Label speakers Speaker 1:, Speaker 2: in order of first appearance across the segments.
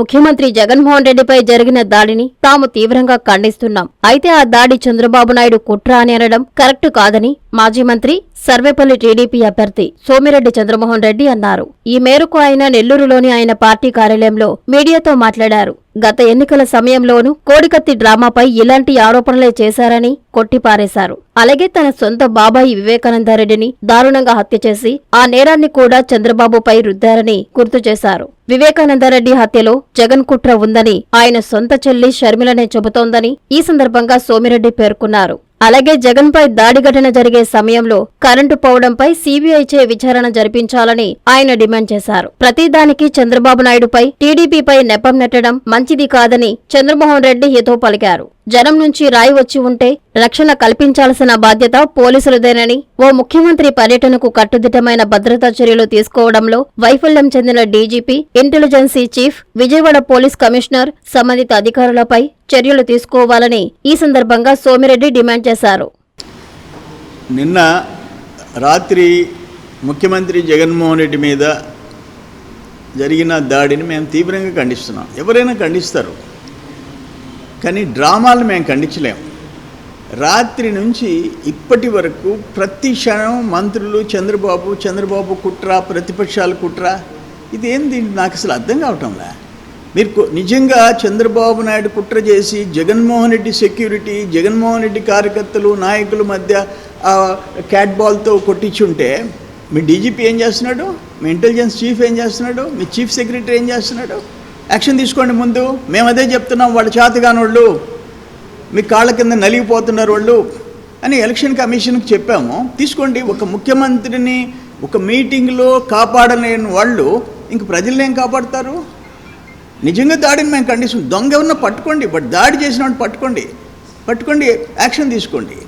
Speaker 1: ముఖ్యమంత్రి జగన్మోహన్ రెడ్డిపై జరిగిన దాడిని తాము తీవ్రంగా ఖండిస్తున్నాం. అయితే ఆ దాడి చంద్రబాబు నాయుడు కుట్ర అని అనడం కరెక్ట్ కాదని మాజీ మంత్రి సర్వేపల్లి టీడీపీ అభ్యర్థి సోమిరెడ్డి చంద్రమోహన్ రెడ్డి అన్నారు. ఈ మేరకు ఆయన నెల్లూరులోని ఆయన పార్టీ కార్యాలయంలో మీడియాతో మాట్లాడారు. గత ఎన్నికల సమయంలోనూ కోడికత్తి డ్రామాపై ఇలాంటి ఆరోపణలే చేశారని కొట్టిపారేశారు. అలాగే తన సొంత బాబాయి వివేకానందారెడ్డిని దారుణంగా హత్య చేసి ఆ నేరాన్ని కూడా చంద్రబాబుపై రుద్దారని గుర్తు చేశారు. వివేకానందరెడ్డి హత్యలో జగన్ కుట్ర ఉందని ఆయన సొంత చెల్లి షర్మిలనే చెబుతోందని ఈ సందర్భంగా సోమిరెడ్డి పేర్కొన్నారు. అలాగే జగన్పై దాడి ఘటన జరిగే సమయంలో కరెంటు పోవడంపై సీబీఐచే విచారణ జరిపించాలని ఆయన డిమాండ్ చేశారు. ప్రతిదానికి చంద్రబాబు నాయుడుపై టీడీపీపై నెపం నెట్టడం మంచిది కాదని చంద్రమోహన్ రెడ్డి హితో పలికారు. జనం నుంచి రాయి వచ్చి ఉంటే రక్షణ కల్పించాల్సిన బాధ్యత పోలీసులదేనని ఓ ముఖ్యమంత్రి పర్యటనకు కట్టుదిట్టమైన భద్రతా చర్యలు తీసుకోవడంలో వైఫల్యం చెందిన DGP intelligence chief Vijayawada police commissioner సంబంధిత అధికారులపై చర్యలు తీసుకోవాలని ఈ సందర్భంగా సోమిరెడ్డి డిమాండ్ చేశారు.
Speaker 2: నిన్న రాత్రి ముఖ్యమంత్రి జగన్మోహన్ రెడ్డి మీద జరిగిన దాడిని మేము తీవ్రంగా ఖండిస్తున్నాం. ఎవరైనా ఖండిస్తారు. కానీ డ్రామాలు మేము ఖండించలేము రాత్రి నుంచి ఇప్పటి వరకు ప్రతి క్షణం మంత్రులు చంద్రబాబు చంద్రబాబు కుట్ర ప్రతిపక్షాల కుట్ర ఇదేంది? నాకు అసలు అర్థం కావటంలా. మీరు నిజంగా చంద్రబాబు నాయుడు కుట్ర చేసి జగన్మోహన్ రెడ్డి సెక్యూరిటీ జగన్మోహన్ రెడ్డి కార్యకర్తలు నాయకుల మధ్య క్యాట్బాల్తో క్యాట్ బాల్తో కొట్టించుంటే మీ డీజీపీ ఏం చేస్తున్నాడు? మీ ఇంటెలిజెన్స్ చీఫ్ ఏం చేస్తున్నాడు? మీ చీఫ్ సెక్రటరీ ఏం చేస్తున్నాడు? యాక్షన్ తీసుకోండి ముందు. మేము అదే చెప్తున్నాం వాళ్ళు చేతగానోళ్ళు మీ కాళ్ళ కింద నలిగిపోతున్నారు వాళ్ళు అని ఎలక్షన్ కమిషన్కి చెప్పాము. తీసుకోండి ఒక ముఖ్యమంత్రిని ఒక మీటింగ్లో కాపాడలేని వాళ్ళు ఇంక ప్రజల్ని ఏం కాపాడతారు? నిజంగా దాడిని మేము కండిషన్ దొంగ ఉన్న పట్టుకోండి బట్ దాడి చేసిన వాడిని పట్టుకోండి పట్టుకోండి యాక్షన్ తీసుకోండి.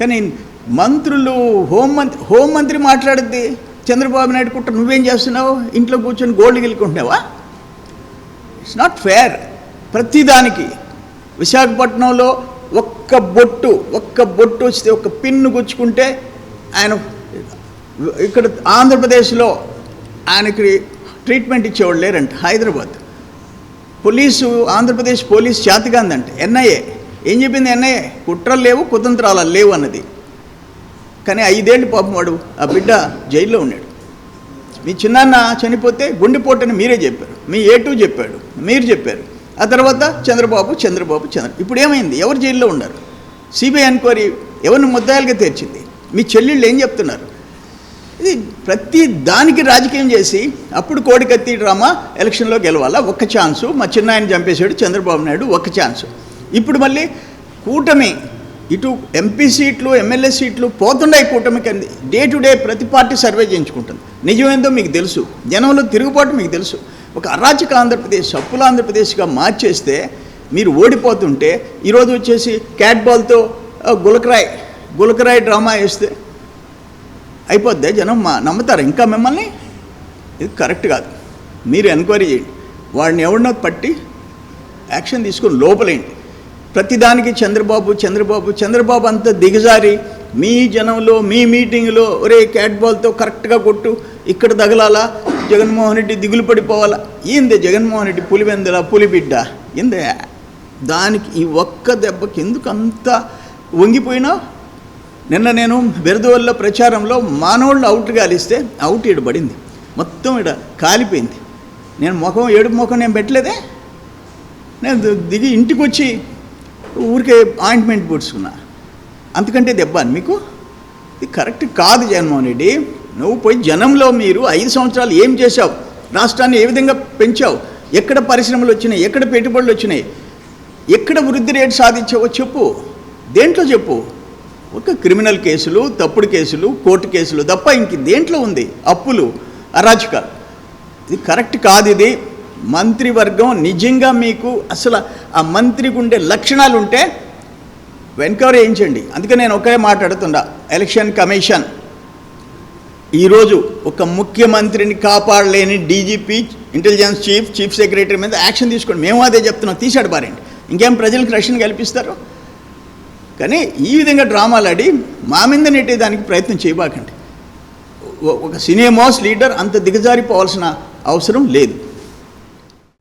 Speaker 2: కానీ మంత్రులు హోంమంత్రి హోంమంత్రి మాట్లాడద్ది చంద్రబాబు నాయుడు కుట్ర నువ్వేం చేస్తున్నావు? ఇంట్లో కూర్చొని గోల్డ్ గెలుకుంటున్నావా ఇట్స్ నాట్ ఫేర్ ప్రతిదానికి విశాఖపట్నంలో ఒక్క బొట్టు ఒక్క బొట్టు వస్తే ఒక్క పిన్ను గుచ్చుకుంటే ఆయన ఇక్కడ ఆంధ్రప్రదేశ్లో ఆయనకి ట్రీట్మెంట్ ఇచ్చేవాళ్ళు లేరంట. హైదరాబాద్. పోలీసు ఆంధ్రప్రదేశ్ పోలీస్ చేతగాందంటే ఎన్ఐఏ. ఏం చెప్పింది ఎన్ఐఏ? కుట్రలు లేవు కుతంత్రాలు లేవు అన్నది. కానీ ఐదేళ్ళు పాపం వాడు ఆ బిడ్డ జైల్లో ఉన్నాడు. మీ చిన్నాన్న చనిపోతే గుండెపోటని మీరే చెప్పారు. మీ ఏటూ చెప్పాడు. మీరు చెప్పారు. ఆ తర్వాత చంద్రబాబు చంద్రబాబు చంద్ర ఇప్పుడు ఏమైంది? ఎవరు జైల్లో ఉన్నారు? సిబిఐ ఎంక్వైరీ ఎవరిని ముద్దాయిలుగా తెరిచింది? మీ చెల్లెళ్ళు ఏం చెప్తున్నారు? ఇది ప్రతి దానికి రాజకీయం చేసి అప్పుడు కోడికత్తి డ్రామా ఎలక్షన్లో గెలవాలా? ఒక్క ఛాన్సు. మా చిన్నాయన చంపేశాడు చంద్రబాబు నాయుడు ఒక్క ఛాన్సు. ఇప్పుడు మళ్ళీ కూటమి ఇటు ఎంపీ సీట్లు ఎమ్మెల్యే సీట్లు పోతున్నాయి కూటమికి డే టు డే ప్రతి పార్టీ సర్వే చేయించుకుంటుంది. నిజమేందో మీకు తెలుసు. జనంలో తిరుగుబాటు మీకు తెలుసు. ఒక అరాచక ఆంధ్రప్రదేశ్ అప్పుల ఆంధ్రప్రదేశ్గా మార్చేస్తే మీరు ఓడిపోతుంటే ఈరోజు వచ్చేసి క్యాట్ బాల్తో గులకరాయ్ గులకరాయ్ డ్రామా వేస్తే అయిపోద్ది. జనం మా నమ్ముతారు. ఇంకా మిమ్మల్ని ఇది కరెక్ట్ కాదు. మీరు ఎంక్వైరీ చేయండి. వాడిని ఎవరినో పట్టి యాక్షన్ తీసుకొని లోపలేయండి. ప్రతిదానికి చంద్రబాబు చంద్రబాబు చంద్రబాబు అంతా దిగజారి మీ జనంలో మీ మీటింగ్లో ఒరే క్యాట్ బాల్తో కరెక్ట్గా కొట్టు ఇక్కడ తగలాలా? జగన్మోహన్ రెడ్డి దిగులు పడిపోవాలా? ఏందే జగన్మోహన్ రెడ్డి పులివెందుల పులిబిడ్డ? ఏందే? దానికి ఈ ఒక్క దెబ్బకి ఎందుకు అంత వంగిపోయినా? నిన్న నేను బెరదవల్ల ప్రచారంలో మానవుళ్ళు అవుట్ గాలిస్తే అవుట్ ఇడ పడింది. మొత్తం ఈడ కాలిపోయింది. నేను ముఖం ఏడుపు ముఖం నేను పెట్టలేదే? నేను దిగి ఇంటికి వచ్చి ఊరికే ఆయింట్మెంట్ పూడ్చుకున్నా. అంతకంటే దెబ్బ అని మీకు? ఇది కరెక్ట్ కాదు జగన్మోహన్ రెడ్డి. నువ్వు పోయి జనంలో మీరు ఐదు సంవత్సరాలు ఏం చేశావు? రాష్ట్రాన్ని ఏ విధంగా పెంచావు? ఎక్కడ పరిశ్రమలు వచ్చినాయి? ఎక్కడ పెట్టుబడులు వచ్చినాయి? ఎక్కడ వృద్ధి రేటు సాధించావో చెప్పు. దేంట్లో చెప్పు? ఒక క్రిమినల్ కేసులు తప్పుడు కేసులు కోర్టు కేసులు తప్ప ఇంక దేంట్లో ఉంది? అప్పులు అరాచకాలు. ఇది కరెక్ట్ కాదు ఇది. మంత్రివర్గం నిజంగా మీకు అసలు ఆ మంత్రికి ఉండే లక్షణాలు ఉంటే వెన్కవర్ వేయించండి అందుకే నేను ఒకే మాట్లాడుతున్నా. Election commission. ఈరోజు ఒక ముఖ్యమంత్రిని కాపాడలేని DGP intelligence chief chief secretary మీద యాక్షన్ తీసుకోండి. మేము అదే చెప్తున్నాం. తీశాడు బారేండి ఇంకేం ప్రజలకు రక్షణ కల్పిస్తారు? కానీ ఈ విధంగా డ్రామాలు ఆడి మా మీద నెట్టే దానికి ప్రయత్నం చేయబాకండి. ఒక సినిమాస్ మోస్ట్ లీడర్ అంత దిగజారిపోవాల్సిన అవసరం లేదు.